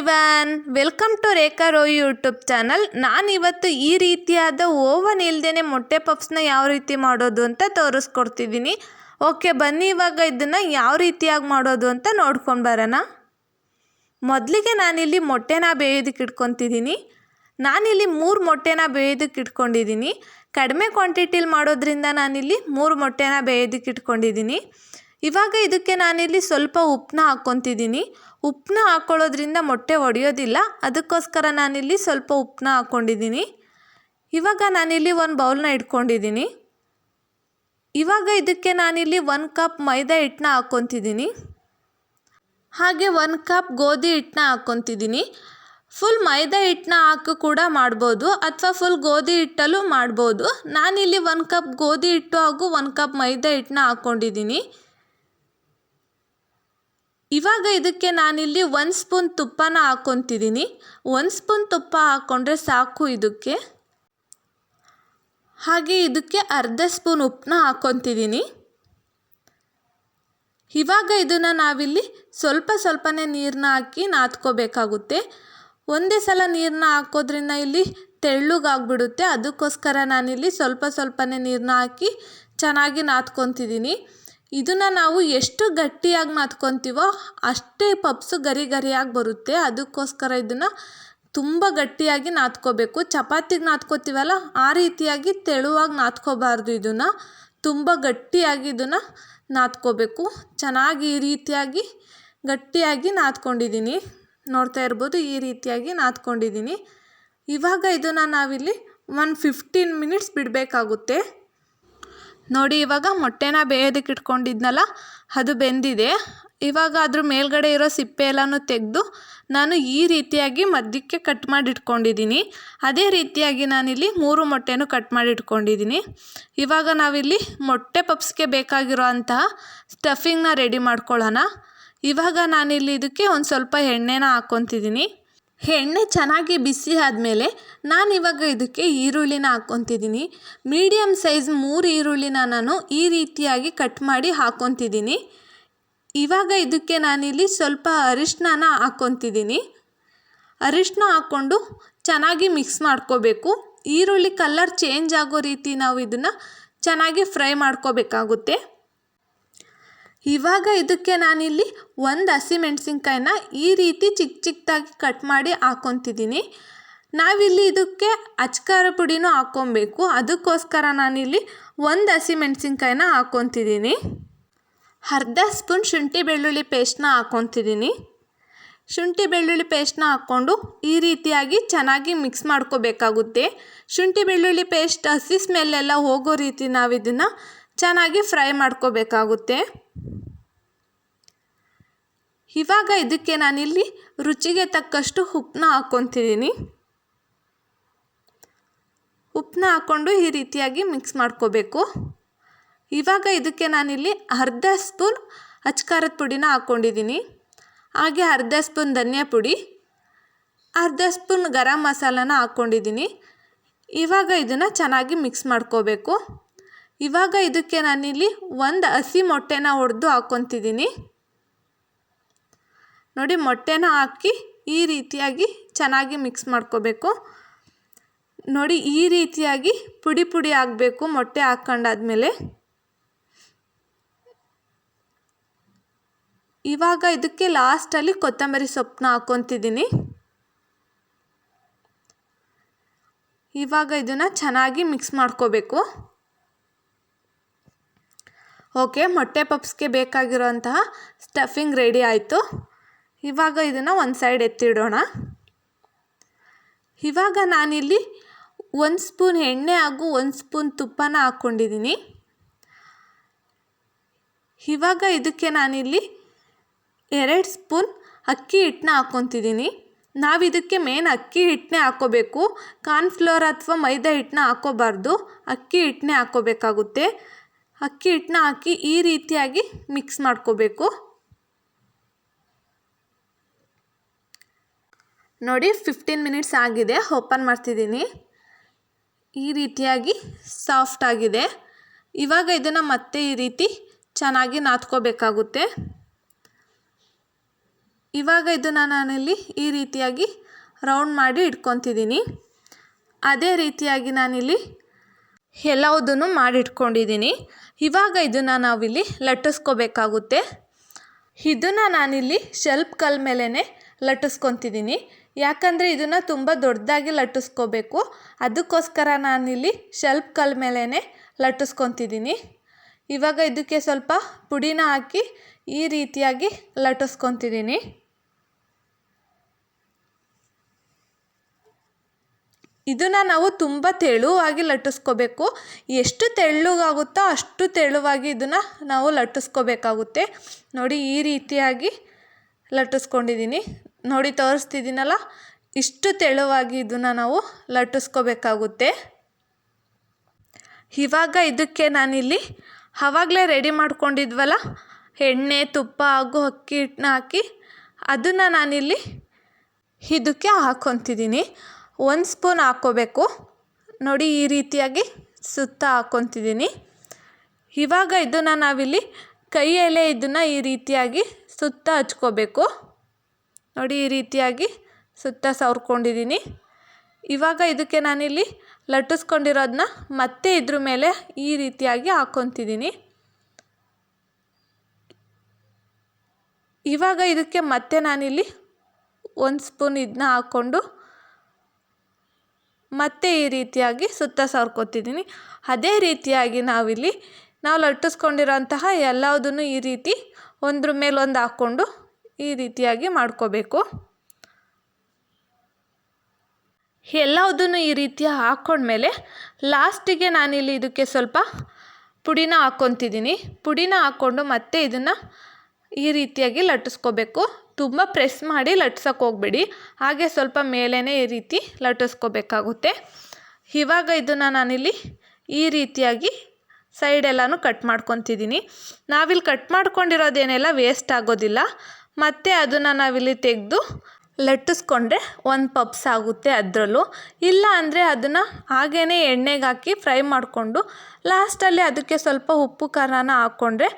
Everyone. Welcome to Rekha Roy YouTube channel. ನಾನಿವತ್ತು ಈ ರೀತಿಯಾದ ಓವನ್ ಇಲ್ದೇ ಮೊಟ್ಟೆ ಪಪ್ಸ್ನ ಯಾವ ರೀತಿ ಮಾಡೋದು ಅಂತ ತೋರಿಸ್ಕೊಡ್ತಿದ್ದೀನಿ. ಓಕೆ, ಬನ್ನಿ ಇವಾಗ ಇದನ್ನು ಯಾವ ರೀತಿಯಾಗಿ ಮಾಡೋದು ಅಂತ ನೋಡ್ಕೊಂಡು ಬರೋಣ. ಮೊದಲಿಗೆ ನಾನಿಲ್ಲಿ ಮೊಟ್ಟೆನ ಬೇಯೋದಕ್ಕೆ ಇಟ್ಕೊತಿದ್ದೀನಿ. ನಾನಿಲ್ಲಿ ಮೂರು ಮೊಟ್ಟೆನ ಬೇಯೋದಕ್ಕೆ ಇಟ್ಕೊಂಡಿದ್ದೀನಿ. ಕಡಿಮೆ ಕ್ವಾಂಟಿಟಿಲಿ ಮಾಡೋದ್ರಿಂದ ನಾನಿಲ್ಲಿ ಮೂರು ಮೊಟ್ಟೆನ ಬೇಯೋದಕ್ಕೆ ಇಟ್ಕೊಂಡಿದ್ದೀನಿ. ಇವಾಗ ಇದಕ್ಕೆ ನಾನಿಲ್ಲಿ ಸ್ವಲ್ಪ ಉಪ್ಪನ್ನ ಹಾಕ್ಕೊತಿದ್ದೀನಿ. ಉಪ್ಪನ್ನ ಹಾಕ್ಕೊಳ್ಳೋದ್ರಿಂದ ಮೊಟ್ಟೆ ಒಡೆಯೋದಿಲ್ಲ. ಅದಕ್ಕೋಸ್ಕರ ನಾನಿಲ್ಲಿ ಸ್ವಲ್ಪ ಉಪ್ಪನ್ನ ಹಾಕ್ಕೊಂಡಿದ್ದೀನಿ. ಇವಾಗ ನಾನಿಲ್ಲಿ ಒಂದು ಬೌಲ್ನ ಇಟ್ಕೊಂಡಿದ್ದೀನಿ. ಇವಾಗ ಇದಕ್ಕೆ ನಾನಿಲ್ಲಿ ಒನ್ ಕಪ್ ಮೈದಾ ಹಿಟ್ಟನ್ನ ಹಾಕ್ಕೊತಿದ್ದೀನಿ. ಹಾಗೆ ಒಂದು ಕಪ್ ಗೋಧಿ ಹಿಟ್ಟನ್ನ ಹಾಕ್ಕೊತಿದ್ದೀನಿ. ಫುಲ್ ಮೈದಾ ಹಿಟ್ಟನ್ನ ಹಾಕು ಕೂಡ ಮಾಡ್ಬೋದು ಅಥವಾ ಫುಲ್ ಗೋಧಿ ಹಿಟ್ಟಲ್ಲೂ ಮಾಡ್ಬೋದು. ನಾನಿಲ್ಲಿ ಒನ್ ಕಪ್ ಗೋಧಿ ಹಿಟ್ಟು ಹಾಗೂ ಒಂದು ಕಪ್ ಮೈದಾ ಹಿಟ್ಟನ್ನ ಹಾಕ್ಕೊಂಡಿದ್ದೀನಿ. ಇವಾಗ ಇದಕ್ಕೆ ನಾನಿಲ್ಲಿ ಒಂದು ಸ್ಪೂನ್ ತುಪ್ಪನ ಹಾಕ್ಕೊತಿದ್ದೀನಿ ಒಂದು ಸ್ಪೂನ್ ತುಪ್ಪ ಹಾಕ್ಕೊಂಡ್ರೆ ಸಾಕು ಇದಕ್ಕೆ. ಹಾಗೆ ಇದಕ್ಕೆ ಅರ್ಧ ಸ್ಪೂನ್ ಉಪ್ಪನ್ನ ಹಾಕ್ಕೊತಿದ್ದೀನಿ ಇವಾಗ ಇದನ್ನು ನಾವಿಲ್ಲಿ ಸ್ವಲ್ಪ ಸ್ವಲ್ಪನೇ ನೀರನ್ನ ಹಾಕಿ ನಾದ್ಕೋಬೇಕಾಗುತ್ತೆ ಒಂದೇ ಸಲ ನೀರನ್ನ ಹಾಕೋದ್ರಿಂದ ಇಲ್ಲಿ ತೆಳ್ಳಗಾಗ್ಬಿಡುತ್ತೆ. ಅದಕ್ಕೋಸ್ಕರ ನಾನಿಲ್ಲಿ ಸ್ವಲ್ಪ ಸ್ವಲ್ಪನೇ ನೀರನ್ನ ಹಾಕಿ ಚೆನ್ನಾಗಿ ನಾದ್ಕೊತಿದ್ದೀನಿ ಇದನ್ನು ನಾವು ಎಷ್ಟು ಗಟ್ಟಿಯಾಗಿ ನಾದ್ಕೊತೀವೋ ಅಷ್ಟೇ ಪಪ್ಸು ಗರಿ ಗರಿಯಾಗಿ ಬರುತ್ತೆ. ಅದಕ್ಕೋಸ್ಕರ ಇದನ್ನು ತುಂಬ ಗಟ್ಟಿಯಾಗಿ ನಾದ್ಕೋಬೇಕು ಚಪಾತಿಗೆ ನಾದ್ಕೋತೀವಲ್ಲ ಆ ರೀತಿಯಾಗಿ ತೆಳುವಾಗಿ ನಾದ್ಕೋಬಾರ್ದು ಇದನ್ನು. ತುಂಬ ಗಟ್ಟಿಯಾಗಿ ಇದನ್ನು ನಾದ್ಕೋಬೇಕು ಚೆನ್ನಾಗಿ ಈ ರೀತಿಯಾಗಿ ಗಟ್ಟಿಯಾಗಿ ನಾದ್ಕೊಂಡಿದ್ದೀನಿ ನೋಡ್ತಾ ಇರ್ಬೋದು, ಈ ರೀತಿಯಾಗಿ ನಾದ್ಕೊಂಡಿದ್ದೀನಿ ಇವಾಗ ಇದನ್ನು ನಾವಿಲ್ಲಿ ಒಂದು ಫಿಫ್ಟೀನ್ ಮಿನಿಟ್ಸ್ ಬಿಡಬೇಕಾಗುತ್ತೆ. ನೋಡಿ, ಇವಾಗ ಮೊಟ್ಟೆನ ಬೇಯೋದಕ್ಕೆ ಇಟ್ಕೊಂಡಿದ್ನಲ್ಲ, ಅದು ಬೆಂದಿದೆ. ಇವಾಗ ಅದ್ರ ಮೇಲ್ಗಡೆ ಇರೋ ಸಿಪ್ಪೆ ಎಲ್ಲನೂ ತೆಗೆದು ನಾನು ಈ ರೀತಿಯಾಗಿ ಮಧ್ಯಕ್ಕೆ ಕಟ್ ಮಾಡಿ ಇಟ್ಕೊಂಡಿದ್ದೀನಿ. ಅದೇ ರೀತಿಯಾಗಿ ನಾನಿಲ್ಲಿ ಮೂರು ಮೊಟ್ಟೆನೂ ಕಟ್ ಮಾಡಿ ಇಟ್ಕೊಂಡಿದ್ದೀನಿ. ಇವಾಗ ನಾವಿಲ್ಲಿ ಮೊಟ್ಟೆ ಪಪ್ಸ್ಗೆ ಬೇಕಾಗಿರೋ ಅಂತಹ ಸ್ಟಫಿಂಗ್ನ ರೆಡಿ ಮಾಡ್ಕೊಳ್ಳೋಣ. ಇವಾಗ ನಾನಿಲ್ಲಿ ಇದಕ್ಕೆ ಒಂದು ಸ್ವಲ್ಪ ಎಣ್ಣೆನ ಹಾಕ್ಕೊತಿದ್ದೀನಿ. ಎಣ್ಣೆ ಚೆನ್ನಾಗಿ ಬಿಸಿ ಆದಮೇಲೆ ನಾನು ಇವಾಗ ಇದಕ್ಕೆ ಈರುಳ್ಳಿನ ಹಾಕ್ಕೊತಿದ್ದೀನಿ. ಮೀಡಿಯಮ್ ಸೈಜ್ ಮೂರು ಈರುಳ್ಳಿನ ನಾನು ಈ ರೀತಿಯಾಗಿ ಕಟ್ ಮಾಡಿ ಹಾಕ್ಕೊತಿದ್ದೀನಿ. ಇವಾಗ ಇದಕ್ಕೆ ನಾನಿಲ್ಲಿ ಸ್ವಲ್ಪ ಅರಿಶಿನ ಹಾಕ್ಕೊತಿದ್ದೀನಿ. ಅರಿಶಿನ ಹಾಕ್ಕೊಂಡು ಚೆನ್ನಾಗಿ ಮಿಕ್ಸ್ ಮಾಡ್ಕೋಬೇಕು. ಈರುಳ್ಳಿ ಕಲ್ಲರ್ ಚೇಂಜ್ ಆಗೋ ರೀತಿ ನಾವು ಇದನ್ನು ಚೆನ್ನಾಗಿ ಫ್ರೈ ಮಾಡ್ಕೋಬೇಕಾಗುತ್ತೆ. ಇವಾಗ ಇದಕ್ಕೆ ನಾನಿಲ್ಲಿ ಒಂದು ಹಸಿಮೆಣ್ಸಿನ್ಕಾಯಿನ ಈ ರೀತಿ ಚಿಕ್ಕ ಚಿಕ್ಕದಾಗಿ ಕಟ್ ಮಾಡಿ ಹಾಕೊತಿದ್ದೀನಿ. ನಾವಿಲ್ಲಿ ಇದಕ್ಕೆ ಅಚ್ಕಾರ ಪುಡಿನೂ ಹಾಕ್ಕೊಬೇಕು ಅದಕ್ಕೋಸ್ಕರ ನಾನಿಲ್ಲಿ ಒಂದು ಹಸಿಮೆಣ್ಸಿನ್ಕಾಯಿನ ಹಾಕ್ಕೊತಿದ್ದೀನಿ ಅರ್ಧ ಸ್ಪೂನ್ ಶುಂಠಿ ಬೆಳ್ಳುಳ್ಳಿ ಪೇಸ್ಟ್ನ ಹಾಕ್ಕೊತಿದ್ದೀನಿ ಶುಂಠಿ ಬೆಳ್ಳುಳ್ಳಿ ಪೇಸ್ಟ್ನ ಹಾಕ್ಕೊಂಡು ಈ ರೀತಿಯಾಗಿ ಚೆನ್ನಾಗಿ ಮಿಕ್ಸ್ ಮಾಡ್ಕೋಬೇಕಾಗುತ್ತೆ. ಶುಂಠಿ ಬೆಳ್ಳುಳ್ಳಿ ಪೇಸ್ಟ್ ಹಸಿ ಸ್ಮೆಲ್ಲೆಲ್ಲ ಹೋಗೋ ರೀತಿ ನಾವು ಇದನ್ನು ಚೆನ್ನಾಗಿ ಫ್ರೈ ಮಾಡ್ಕೋಬೇಕಾಗುತ್ತೆ. ಇವಾಗ ಇದಕ್ಕೆ ನಾನಿಲ್ಲಿ ರುಚಿಗೆ ತಕ್ಕಷ್ಟು ಉಪ್ಪನ್ನ ಹಾಕ್ಕೊತಿದ್ದೀನಿ. ಉಪ್ಪನ್ನ ಹಾಕ್ಕೊಂಡು ಈ ರೀತಿಯಾಗಿ ಮಿಕ್ಸ್ ಮಾಡ್ಕೋಬೇಕು. ಇವಾಗ ಇದಕ್ಕೆ ನಾನಿಲ್ಲಿ ಅರ್ಧ ಸ್ಪೂನ್ ಅಚ್ಕಾರದ ಪುಡಿನ ಹಾಕ್ಕೊಂಡಿದ್ದೀನಿ. ಹಾಗೆ ಅರ್ಧ ಸ್ಪೂನ್ ಧನಿಯಾ ಪುಡಿ, ಅರ್ಧ ಸ್ಪೂನ್ ಗರಂ ಮಸಾಲನ ಹಾಕ್ಕೊಂಡಿದ್ದೀನಿ. ಇವಾಗ ಇದನ್ನು ಚೆನ್ನಾಗಿ ಮಿಕ್ಸ್ ಮಾಡ್ಕೋಬೇಕು. ಇವಾಗ ಇದಕ್ಕೆ ನಾನಿಲ್ಲಿ ಒಂದು ಹಸಿ ಮೊಟ್ಟೆನ ಒಡೆದು ಹಾಕ್ಕೊತಿದ್ದೀನಿ. ನೋಡಿ ಮೊಟ್ಟೆನ ಹಾಕಿ ಈ ರೀತಿಯಾಗಿ ಚೆನ್ನಾಗಿ ಮಿಕ್ಸ್ ಮಾಡ್ಕೋಬೇಕು. ನೋಡಿ ಈ ರೀತಿಯಾಗಿ ಪುಡಿ ಪುಡಿ ಆಗಬೇಕು ಮೊಟ್ಟೆ ಹಾಕ್ಕೊಂಡಾದ್ಮೇಲೆ ಇವಾಗ ಇದಕ್ಕೆ ಲಾಸ್ಟಲ್ಲಿ ಕೊತ್ತಂಬರಿ ಸೊಪ್ಪನ್ನ ಹಾಕ್ಕೊತಿದ್ದೀನಿ. ಇವಾಗ ಇದನ್ನು ಚೆನ್ನಾಗಿ ಮಿಕ್ಸ್ ಮಾಡ್ಕೋಬೇಕು. ಓಕೆ, ಮೊಟ್ಟೆ ಪಪ್ಸ್ಗೆ ಬೇಕಾಗಿರುವಂತಹ ಸ್ಟಫಿಂಗ್ ರೆಡಿ ಆಯಿತು. ಇವಾಗ ಇದನ್ನು ಒಂದು ಸೈಡ್ ಎತ್ತಿಡೋಣ. ಇವಾಗ ನಾನಿಲ್ಲಿ ಒಂದು ಸ್ಪೂನ್ ಎಣ್ಣೆ ಹಾಗೂ ಒಂದು ಸ್ಪೂನ್ ತುಪ್ಪನ ಹಾಕ್ಕೊಂಡಿದ್ದೀನಿ ಇವಾಗ ಇದಕ್ಕೆ ನಾನಿಲ್ಲಿ ಎರಡು ಸ್ಪೂನ್ ಅಕ್ಕಿ ಹಿಟ್ಟನ್ನ ಹಾಕ್ಕೊತಿದ್ದೀನಿ ನಾವು ಇದಕ್ಕೆ ಮೇನ್ ಅಕ್ಕಿ ಹಿಟ್ಟನ್ನೇ ಹಾಕ್ಕೋಬೇಕು ಕಾರ್ನ್ಫ್ಲೋರ್ ಅಥವಾ ಮೈದಾ ಹಿಟ್ಟನ್ನ ಹಾಕ್ಕೋಬಾರ್ದು ಅಕ್ಕಿ ಹಿಟ್ಟನ್ನೇ ಹಾಕ್ಕೋಬೇಕಾಗುತ್ತೆ ಅಕ್ಕಿ ಹಿಟ್ಟನ್ನ ಹಾಕಿ ಈ ರೀತಿಯಾಗಿ ಮಿಕ್ಸ್ ಮಾಡ್ಕೋಬೇಕು. ನೋಡಿ ಫಿಫ್ಟೀನ್ ಮಿನಿಟ್ಸ್ ಆಗಿದೆ ಓಪನ್ ಮಾಡ್ತಿದ್ದೀನಿ. ಈ ರೀತಿಯಾಗಿ ಸಾಫ್ಟ್ ಆಗಿದೆ. ಇವಾಗ ಇದನ್ನು ಮತ್ತೆ ಈ ರೀತಿ ಚೆನ್ನಾಗಿ ನಾದ್ಕೋಬೇಕಾಗುತ್ತೆ. ಇವಾಗ ಇದನ್ನು ನಾನಿಲ್ಲಿ ಈ ರೀತಿಯಾಗಿ ರೌಂಡ್ ಮಾಡಿ ಇಟ್ಕೊತಿದ್ದೀನಿ. ಅದೇ ರೀತಿಯಾಗಿ ನಾನಿಲ್ಲಿ ಎಲ್ಲವುದನ್ನು ಮಾಡಿಟ್ಕೊಂಡಿದ್ದೀನಿ. ಇವಾಗ ಇದನ್ನು ನಾವಿಲ್ಲಿ ಲಟ್ಟಿಸ್ಕೋಬೇಕಾಗುತ್ತೆ. ಇದನ್ನು ನಾನಿಲ್ಲಿ ಶೆಲ್ಪ್ ಕಲ್ ಮೇಲೇ ಲಟ್ಟಿಸ್ಕೊತಿದ್ದೀನಿ. ಯಾಕಂದರೆ ಇದನ್ನು ತುಂಬ ದೊಡ್ಡದಾಗಿ ಲಟ್ಟಿಸ್ಕೋಬೇಕು. ಅದಕ್ಕೋಸ್ಕರ ನಾನಿಲ್ಲಿ ಶೆಲ್ಪ್ ಕಲ್ ಮೇಲೇ ಲಟ್ಟಿಸ್ಕೊತಿದ್ದೀನಿ. ಇವಾಗ ಇದಕ್ಕೆ ಸ್ವಲ್ಪ ಪುಡಿನ ಹಾಕಿ ಈ ರೀತಿಯಾಗಿ ಲಟ್ಟಿಸ್ಕೊತಿದ್ದೀನಿ. ಇದನ್ನು ನಾವು ತುಂಬ ತೆಳುವಾಗಿ ಲಟ್ಟಿಸ್ಕೋಬೇಕು. ಎಷ್ಟು ತೆಳ್ಳಗಾಗುತ್ತೋ ಅಷ್ಟು ತೆಳುವಾಗಿ ಇದನ್ನು ನಾವು ಲಟ್ಟಿಸ್ಕೋಬೇಕಾಗುತ್ತೆ. ನೋಡಿ, ಈ ರೀತಿಯಾಗಿ ಲಟ್ಟಿಸ್ಕೊಂಡಿದ್ದೀನಿ. ನೋಡಿ, ತೋರಿಸ್ತಿದ್ದೀನಲ್ಲ? ಇಷ್ಟು ತೆಳುವಾಗಿ ಇದನ್ನು ನಾವು ಲಟ್ಟಿಸ್ಕೋಬೇಕಾಗುತ್ತೆ. ಇವಾಗ ಇದಕ್ಕೆ ನಾನಿಲ್ಲಿ ಆವಾಗಲೇ ರೆಡಿ ಮಾಡ್ಕೊಂಡಿದ್ವಲ್ಲ? ಎಣ್ಣೆ, ತುಪ್ಪ, ಹಾಗೂ ಅಕ್ಕಿ ಹಿಟ್ಟನ್ನ ಹಾಕಿ ಅದನ್ನು ನಾನಿಲ್ಲಿ ಇದಕ್ಕೆ ಹಾಕ್ಕೊತಿದ್ದೀನಿ. ಒಂದು ಸ್ಪೂನ್ ಹಾಕ್ಕೋಬೇಕು. ನೋಡಿ ಈ ರೀತಿಯಾಗಿ ಸುತ್ತ ಹಾಕ್ಕೊತಿದ್ದೀನಿ. ಇವಾಗ ಇದನ್ನು ನಾವಿಲ್ಲಿ ಕೈಯಲ್ಲೇ ಇದನ್ನು ಈ ರೀತಿಯಾಗಿ ಸುತ್ತ ಹಚ್ಕೋಬೇಕು. ನೋಡಿ ಈ ರೀತಿಯಾಗಿ ಸುತ್ತ ಸವರ್ಕೊಂಡಿದ್ದೀನಿ. ಇವಾಗ ಇದಕ್ಕೆ ನಾನಿಲ್ಲಿ ಲಟ್ಟಿಸ್ಕೊಂಡಿರೋದನ್ನ ಮತ್ತೆ ಇದ್ರ ಮೇಲೆ ಈ ರೀತಿಯಾಗಿ ಹಾಕ್ಕೊತಿದ್ದೀನಿ. ಇವಾಗ ಇದಕ್ಕೆ ಮತ್ತೆ ನಾನಿಲ್ಲಿ ಒಂದು ಸ್ಪೂನ್ ಇದನ್ನ ಹಾಕ್ಕೊಂಡು ಮತ್ತೆ ಈ ರೀತಿಯಾಗಿ ಸುತ್ತ ಸಾರ್ಕೋತಿದ್ದೀನಿ. ಅದೇ ರೀತಿಯಾಗಿ ನಾವಿಲ್ಲಿ ನಾವು ಲಟ್ಟಿಸ್ಕೊಂಡಿರೋಂತಹ ಎಲ್ಲದನ್ನು ಈ ರೀತಿ ಒಂದ್ರ ಮೇಲೆ ಒಂದು ಹಾಕ್ಕೊಂಡು ಈ ರೀತಿಯಾಗಿ ಮಾಡ್ಕೋಬೇಕು. ಎಲ್ಲದನ್ನು ಈ ರೀತಿ ಹಾಕ್ಕೊಂಡ್ಮೇಲೆ ಲಾಸ್ಟಿಗೆ ನಾನಿಲ್ಲಿ ಇದಕ್ಕೆ ಸ್ವಲ್ಪ ಪುಡಿನ ಹಾಕ್ಕೊತಿದ್ದೀನಿ. ಪುಡಿನ ಹಾಕ್ಕೊಂಡು ಮತ್ತೆ ಇದನ್ನು ಈ ರೀತಿಯಾಗಿ ಲಟ್ಟಿಸ್ಕೋಬೇಕು. ತುಂಬ ಪ್ರೆಸ್ ಮಾಡಿ ಲಟ್ಸೋಕೆ ಹೋಗ್ಬೇಡಿ. ಹಾಗೆ ಸ್ವಲ್ಪ ಮೇಲೇ ಈ ರೀತಿ ಲಟ್ಟಿಸ್ಕೋಬೇಕಾಗುತ್ತೆ ಇವಾಗ ಇದನ್ನು ನಾನಿಲ್ಲಿ ಈ ರೀತಿಯಾಗಿ ಸೈಡೆಲ್ಲನೂ ಕಟ್ ಮಾಡ್ಕೊತಿದ್ದೀನಿ ನಾವಿಲ್ಲಿ ಕಟ್ ಮಾಡ್ಕೊಂಡಿರೋದೇನೆಲ್ಲ ವೇಸ್ಟ್ ಆಗೋದಿಲ್ಲ. ಮತ್ತು ಅದನ್ನು ನಾವಿಲ್ಲಿ ತೆಗೆದು ಲಟ್ಟಿಸ್ಕೊಂಡ್ರೆ ಒಂದು ಪಪ್ಸ್ ಆಗುತ್ತೆ ಅದರಲ್ಲೂ. ಇಲ್ಲ ಅಂದರೆ ಅದನ್ನು ಹಾಗೇ ಎಣ್ಣೆಗೆ ಹಾಕಿ ಫ್ರೈ ಮಾಡಿಕೊಂಡು ಲಾಸ್ಟಲ್ಲಿ ಅದಕ್ಕೆ ಸ್ವಲ್ಪ ಉಪ್ಪು ಖಾರನ ಹಾಕ್ಕೊಂಡ್ರೆ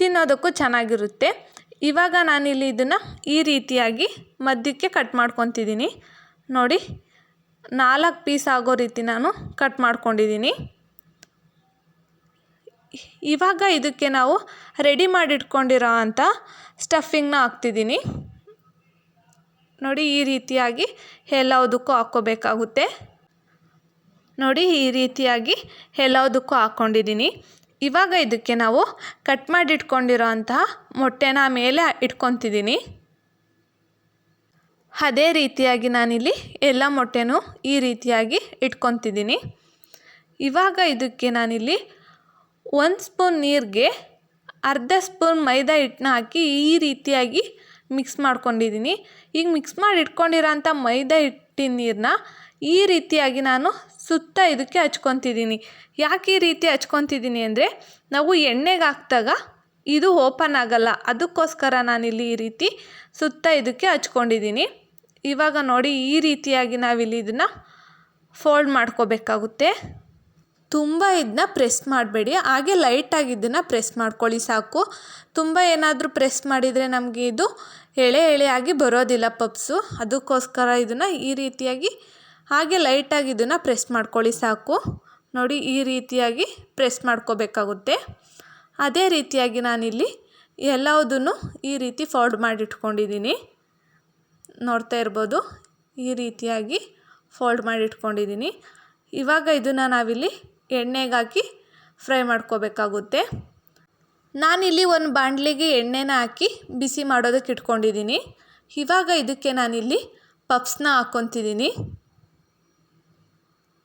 ತಿನ್ನೋದಕ್ಕೂ ಚೆನ್ನಾಗಿರುತ್ತೆ. ಇವಾಗ ನಾನಿಲ್ಲಿ ಇದನ್ನು ಈ ರೀತಿಯಾಗಿ ಮಧ್ಯಕ್ಕೆ ಕಟ್ ಮಾಡ್ಕೊತಿದ್ದೀನಿ. ನೋಡಿ, ನಾಲ್ಕು ಪೀಸ್ ಆಗೋ ರೀತಿ ನಾನು ಕಟ್ ಮಾಡ್ಕೊಂಡಿದ್ದೀನಿ. ಇವಾಗ ಇದಕ್ಕೆ ನಾವು ರೆಡಿ ಮಾಡಿಟ್ಕೊಂಡಿರೋ ಅಂಥ ಸ್ಟಫಿಂಗ್ನ ಹಾಕ್ತಿದ್ದೀನಿ. ನೋಡಿ, ಈ ರೀತಿಯಾಗಿ ಎಲ್ಲದಕ್ಕೂ ಹಾಕ್ಕೋಬೇಕಾಗುತ್ತೆ. ನೋಡಿ, ಈ ರೀತಿಯಾಗಿ ಎಲ್ಲದಕ್ಕೂ ಹಾಕ್ಕೊಂಡಿದ್ದೀನಿ. ಇವಾಗ ಇದಕ್ಕೆ ನಾವು ಕಟ್ ಮಾಡಿ ಇಟ್ಕೊಂಡಿರೋ ಅಂತಹ ಮೊಟ್ಟೆನ ಮೇಲೆ ಇಟ್ಕೊತಿದ್ದೀನಿ. ಅದೇ ರೀತಿಯಾಗಿ ನಾನಿಲ್ಲಿ ಎಲ್ಲ ಮೊಟ್ಟೆನೂ ಈ ರೀತಿಯಾಗಿ ಇಟ್ಕೊತಿದ್ದೀನಿ. ಇವಾಗ ಇದಕ್ಕೆ ನಾನಿಲ್ಲಿ ಒಂದು ಸ್ಪೂನ್ ನೀರಿಗೆ ಅರ್ಧ ಸ್ಪೂನ್ ಮೈದಾ ಹಿಟ್ಟನ್ನ ಹಾಕಿ ಈ ರೀತಿಯಾಗಿ ಮಿಕ್ಸ್ ಮಾಡ್ಕೊಂಡಿದ್ದೀನಿ. ಈಗ ಮಿಕ್ಸ್ ಮಾಡಿ ಇಟ್ಕೊಂಡಿರೋಂಥ ಮೈದಾ ಹಿಟ್ಟಿನ ನೀರನ್ನ ಈ ರೀತಿಯಾಗಿ ನಾನು ಸುತ್ತ ಇದಕ್ಕೆ ಹಚ್ಕೊತಿದ್ದೀನಿ. ಯಾಕೆ ಈ ರೀತಿ ಹಚ್ಕೊತಿದ್ದೀನಿ ಅಂದರೆ, ನಾವು ಎಣ್ಣೆಗೆ ಹಾಕ್ದಾಗ ಇದು ಓಪನ್ ಆಗಲ್ಲ. ಅದಕ್ಕೋಸ್ಕರ ನಾನಿಲ್ಲಿ ಈ ರೀತಿ ಸುತ್ತ ಇದಕ್ಕೆ ಹಚ್ಕೊಂಡಿದ್ದೀನಿ. ಇವಾಗ ನೋಡಿ, ಈ ರೀತಿಯಾಗಿ ನಾವಿಲ್ಲಿ ಇದನ್ನು ಫೋಲ್ಡ್ ಮಾಡ್ಕೋಬೇಕಾಗುತ್ತೆ. ತುಂಬ ಇದನ್ನ ಪ್ರೆಸ್ ಮಾಡಬೇಡಿ. ಹಾಗೆ ಲೈಟಾಗಿ ಇದನ್ನು ಪ್ರೆಸ್ ಮಾಡ್ಕೊಳ್ಳಿ ಸಾಕು. ತುಂಬ ಏನಾದರೂ ಪ್ರೆಸ್ ಮಾಡಿದರೆ ನಮಗೆ ಇದು ಎಳೆ ಎಳೆಯಾಗಿ ಬರೋದಿಲ್ಲ ಪಪ್ಸು ಅದಕ್ಕೋಸ್ಕರ ಇದನ್ನು ಈ ರೀತಿಯಾಗಿ ಹಾಗೆ ಲೈಟಾಗಿ ಇದನ್ನು ಪ್ರೆಸ್ ಮಾಡ್ಕೊಳ್ಳಿ ಸಾಕು. ನೋಡಿ, ಈ ರೀತಿಯಾಗಿ ಪ್ರೆಸ್ ಮಾಡ್ಕೋಬೇಕಾಗುತ್ತೆ. ಅದೇ ರೀತಿಯಾಗಿ ನಾನಿಲ್ಲಿ ಎಲ್ಲವುದನ್ನು ಈ ರೀತಿ ಫೋಲ್ಡ್ ಮಾಡಿಟ್ಕೊಂಡಿದ್ದೀನಿ. ನೋಡ್ತಾ ಇರ್ಬೋದು, ಈ ರೀತಿಯಾಗಿ ಫೋಲ್ಡ್ ಮಾಡಿಟ್ಕೊಂಡಿದ್ದೀನಿ. ಇವಾಗ ಇದನ್ನು ನಾವಿಲ್ಲಿ ಎಣ್ಣೆಗೆ ಹಾಕಿ ಫ್ರೈ ಮಾಡ್ಕೋಬೇಕಾಗುತ್ತೆ. ನಾನಿಲ್ಲಿ ಒಂದು ಬಾಣಲಿಗೆ ಎಣ್ಣೆನ ಹಾಕಿ ಬಿಸಿ ಮಾಡೋದಕ್ಕೆ ಇಟ್ಕೊಂಡಿದ್ದೀನಿ. ಇವಾಗ ಇದಕ್ಕೆ ನಾನಿಲ್ಲಿ ಪಪ್ಸ್ನ ಹಾಕ್ಕೊತಿದ್ದೀನಿ.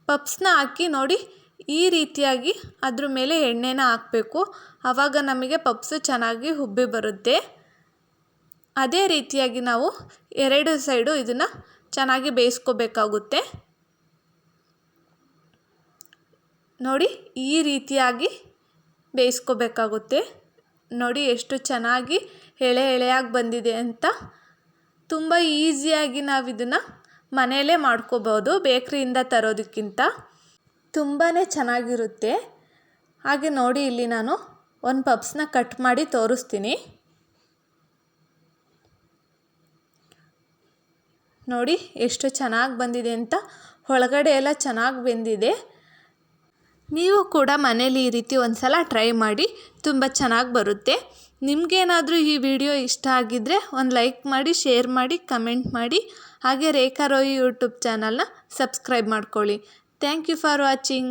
ಪಪ್ಸ್ನ ಹಾಕಿ ನೋಡಿ ಈ ರೀತಿಯಾಗಿ ಅದ್ರ ಮೇಲೆ ಎಣ್ಣೆನ ಹಾಕಬೇಕು. ಆವಾಗ ನಮಗೆ ಪಪ್ಸು ಚೆನ್ನಾಗಿ ಉಬ್ಬಿ ಬರುತ್ತೆ. ಅದೇ ರೀತಿಯಾಗಿ ನಾವು ಎರಡು ಸೈಡು ಇದನ್ನು ಚೆನ್ನಾಗಿ ಬೇಯಿಸ್ಕೋಬೇಕಾಗುತ್ತೆ. ನೋಡಿ ಈ ರೀತಿಯಾಗಿ ಬೇಯಿಸ್ಕೋಬೇಕಾಗುತ್ತೆ. ನೋಡಿ ಎಷ್ಟು ಚೆನ್ನಾಗಿ ಎಳೆ ಎಳೆಯಾಗಿ ಬಂದಿದೆ ಅಂತ. ತುಂಬ ಈಸಿಯಾಗಿ ನಾವು ಇದನ್ನು ಮನೆಯಲ್ಲೇ ಮಾಡ್ಕೋಬೋದು, ಬೇಕ್ರಿಯಿಂದ ತರೋದಕ್ಕಿಂತ ತುಂಬಾ ಚೆನ್ನಾಗಿರುತ್ತೆ. ಹಾಗೆ ನೋಡಿ ಇಲ್ಲಿ ನಾನು ಒಂದು ಪಪ್ಸ್ನ ಕಟ್ ಮಾಡಿ ತೋರಿಸ್ತೀನಿ. ನೋಡಿ ಎಷ್ಟು ಚೆನ್ನಾಗಿ ಬಂದಿದೆ ಅಂತ. ಒಳಗಡೆ ಎಲ್ಲ ಚೆನ್ನಾಗಿ ಬೆಂದಿದೆ. ನೀವು ಕೂಡ ಮನೇಲಿ ಈ ರೀತಿ ಒಂದು ಸಲ ಟ್ರೈ ಮಾಡಿ ತುಂಬ ಚೆನ್ನಾಗಿ ಬರುತ್ತೆ. ನಿಮಗೇನಾದರೂ ಈ ವಿಡಿಯೋ ಇಷ್ಟ ಆಗಿದ್ದರೆ ಒಂದು ಲೈಕ್ ಮಾಡಿ ಶೇರ್ ಮಾಡಿ ಕಮೆಂಟ್ ಮಾಡಿ. ಹಾಗೆ ರೇಖಾ ರೋಯಿ ಯೂಟ್ಯೂಬ್ ಚಾನಲ್ನ ಸಬ್ಸ್ಕ್ರೈಬ್ ಮಾಡ್ಕೊಳ್ಳಿ. Thank you for watching.